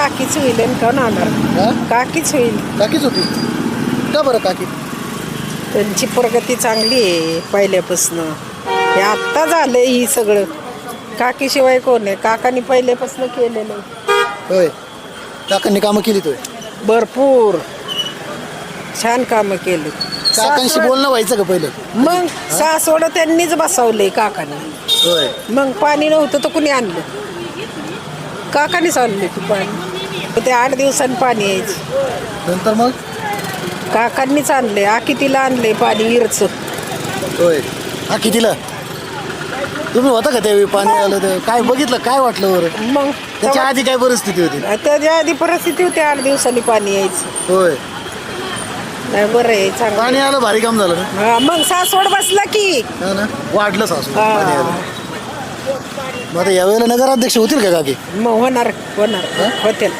काकीच होईल आणि कोण होणार हा? काकीच होईल. काकीच होती? का बरं काकी? त्यांची प्रगती चांगली आहे पहिल्यापासनं. हे आत्ता झालंय ही सगळं. काकीशिवाय कोण आहे? काकानी पहिल्यापासून केलेलं आहे. होय. काकांनी कामं केली तोय भरपूर. छान कामं केली काकांशी बोलणं व्हायचं का पहिलं? मग सासवड त्यांनीच बसवलंय काकाने. होय. मग पाणी नव्हतं तर कुणी आणलं? काकानेच आणलं की पाणी. ते आठ दिवसांनी पाणी यायचं. नंतर मग? काकांनीच आणले आकितीला आणले पाणी विरचं होय. हा कितीला तुम्ही होता का त्यावेळी पाणी आलं तर काय बघितलं? काय वाटलं बरं? मग त्याच्या आधी काय परिस्थिती होती? त्याच्या आधी परिस्थिती होती आठ दिवसांनी पाणी यायचं. होय. नाही बरं आहे चांगलं पाणी आलं भारी काम झालं ना? हा, मग सासवड बसला की. हा ना? वाढलं सासू हा. पाणी आलं. मग आता यावेळेला नगराध्यक्ष होतील का काकी? मग होणार होणार. होतील.